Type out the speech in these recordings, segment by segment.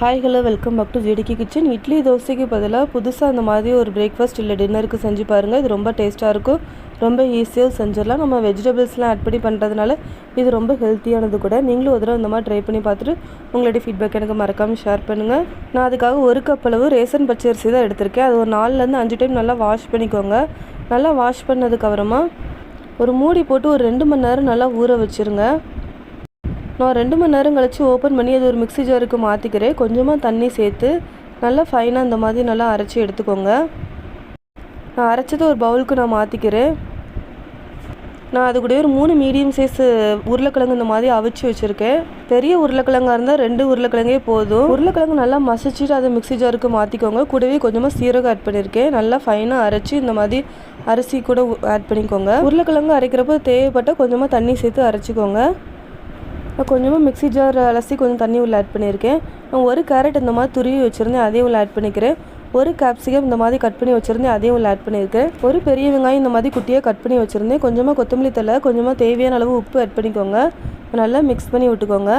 Hi hello welcome back to ஜிடிகி kitchen idli தோசைக்கு பதிலாக புதுசாக அந்த மாதிரி ஒரு பிரேக்ஃபாஸ்ட் இல்லை டின்னருக்கு செஞ்சு பாருங்கள் இது ரொம்ப டேஸ்ட்டாக இருக்கும். ரொம்ப ஈஸியாக செஞ்சிடலாம். நம்ம வெஜிடபிள்ஸ்லாம் ஆட் பண்ணி பண்ணுறதுனால இது ரொம்ப ஹெல்த்தியானது கூட. நீங்களும் ஒரு தடவை இந்த மாதிரி ட்ரை பண்ணி பார்த்துட்டு உங்களுடைய ஃபீட்பேக் எனக்கு மறக்காமல் ஷேர் பண்ணுங்கள் நான் அதுக்காக ஒரு கப் அளவு ரேசன் பச்சரிசி தான் எடுத்திருக்கேன். அது ஒரு நாலுலேருந்து அஞ்சு டைம் நல்லா வாஷ் பண்ணிக்கோங்க. நல்லா வாஷ் பண்ணதுக்கப்புறமா ஒரு மூடி போட்டு ஒரு ரெண்டு மணி நேரம் நல்லா ஊற வச்சுருங்க. நான் ரெண்டு மணி நேரம் கழித்து ஓப்பன் பண்ணி அது ஒரு மிக்ஸி ஜாருக்கு மாற்றிக்கிறேன் கொஞ்சமாக தண்ணி சேர்த்து நல்லா ஃபைனாக இந்த மாதிரி நல்லா அரைச்சி எடுத்துக்கோங்க. நான் அரைச்சதை ஒரு பவுலுக்கு நான் மாற்றிக்கிறேன் நான் அது கூட ஒரு மூணு மீடியம் சைஸ் உருளைக்கிழங்கு இந்த மாதிரி அவிச்சு வச்சுருக்கேன். பெரிய உருளைக்கிழங்காக இருந்தால் ரெண்டு உருளைக்கிழங்கே போதும். உருளைக்கிழங்கு நல்லா மசிச்சுட்டு அதை மிக்ஸி ஜாருக்கு மாற்றிக்கோங்க கூடவே கொஞ்சமாக சீரகம் ஆட் பண்ணியிருக்கேன். நல்லா ஃபைனாக அரைச்சி இந்த மாதிரி அரிசி கூட ஆட் பண்ணிக்கோங்க. உருளைக்கிழங்கு அரைக்கிறப்போ தேவைப்பட்டால் கொஞ்சமாக தண்ணி சேர்த்து அரைச்சிக்கோங்க. நான் கொஞ்சமாக மிக்ஸி ஜார் அலசி கொஞ்சம் தண்ணி உள்ள ஆட் பண்ணியிருக்கேன். நான் ஒரு கேரட் இந்த மாதிரி துருவி வச்சுருந்தேன் அதையும் உள்ள ஆட் பண்ணிக்கிறேன். ஒரு கேப்சிகம் இந்த மாதிரி கட் பண்ணி வச்சுருந்தேன் அதையும் உள்ள ஆட் பண்ணியிருக்கேன். ஒரு பெரிய வெங்காயம் இந்த மாதிரி குட்டியாக கட் பண்ணி வச்சுருந்தேன். கொஞ்சமாக கொத்தமல்லி தலை கொஞ்சமாக தேவையான அளவு உப்பு ஆட் பண்ணிக்கோங்க. நல்லா மிக்ஸ் பண்ணி விட்டுக்கோங்க.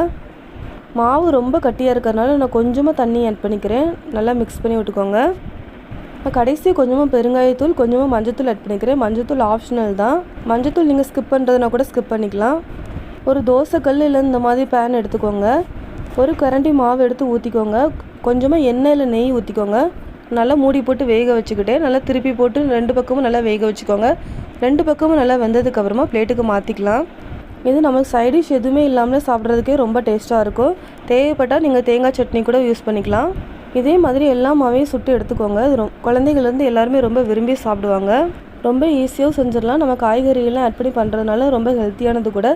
மாவு ரொம்ப கட்டியாக இருக்கிறதுனால நான் கொஞ்சமாக தண்ணி ஆட் பண்ணிக்கிறேன். நல்லா மிக்ஸ் பண்ணி விட்டுக்கோங்க. நான் கடைசி கொஞ்சமாக பெருங்காயத்தூள் கொஞ்சமாக மஞ்சத்தூள் ஆட் பண்ணிக்கிறேன். மஞ்சத்தூள் ஆப்ஷனல் தான். மஞ்சத்தூள் நீங்கள் ஸ்கிப் பண்ணுறதுனா கூட ஸ்கிப் பண்ணிக்கலாம். ஒரு தோசை கல் இல்லை இந்த மாதிரி பேன் எடுத்துக்கோங்க. ஒரு கரண்டி மாவு எடுத்து ஊற்றிக்கோங்க கொஞ்சமாக எண்ணெயில் நெய் ஊற்றிக்கோங்க நல்லா மூடி போட்டு வேக வச்சுக்கிட்டே நல்லா திருப்பி போட்டு ரெண்டு பக்கமும் நல்லா வேக வச்சுக்கோங்க. ரெண்டு பக்கமும் நல்லா வெந்ததுக்கப்புறமா பிளேட்டுக்கு மாற்றிக்கலாம் இது நமக்கு சைடிஷ் எதுவுமே இல்லாமல் சாப்பிட்றதுக்கே ரொம்ப டேஸ்ட்டாக இருக்கும். தேவைப்பட்டால் நீங்கள் தேங்காய் சட்னி கூட யூஸ் பண்ணிக்கலாம். இதே மாதிரி எல்லா மாவையும் சுட்டு எடுத்துக்கோங்க. இது ரொ குழந்தைங்கள்லேருந்து எல்லாருமே ரொம்ப விரும்பி சாப்பிடுவாங்க. ரொம்ப ஈஸியாக செஞ்சிடலாம். நம்ம காய்கறியெல்லாம் ஆட் பண்ணி பண்ணுறதுனால ரொம்ப ஹெல்த்தியானது கூட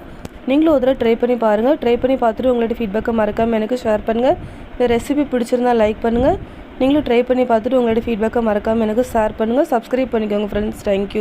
நீங்களும் ஒரு தடவை ட்ரை பண்ணி பாருங்கள் ட்ரை பண்ணி பார்த்துட்டு உங்களோட ஃபீட்பேக்கை மறக்காமல் எனக்கு ஷேர் பண்ணுங்கள் இந்த ரெசிபி பிடிச்சிருந்தா லைக் பண்ணுங்கள் நீங்களும் ட்ரை பண்ணி பார்த்துட்டு உங்களோட ஃபீட்பேக்கை மறக்காமல் எனக்கு ஷேர் பண்ணுங்கள் சப்ஸ்கிரைப் பண்ணிக்கோங்க ஃப்ரெண்ட்ஸ் தேங்க்யூ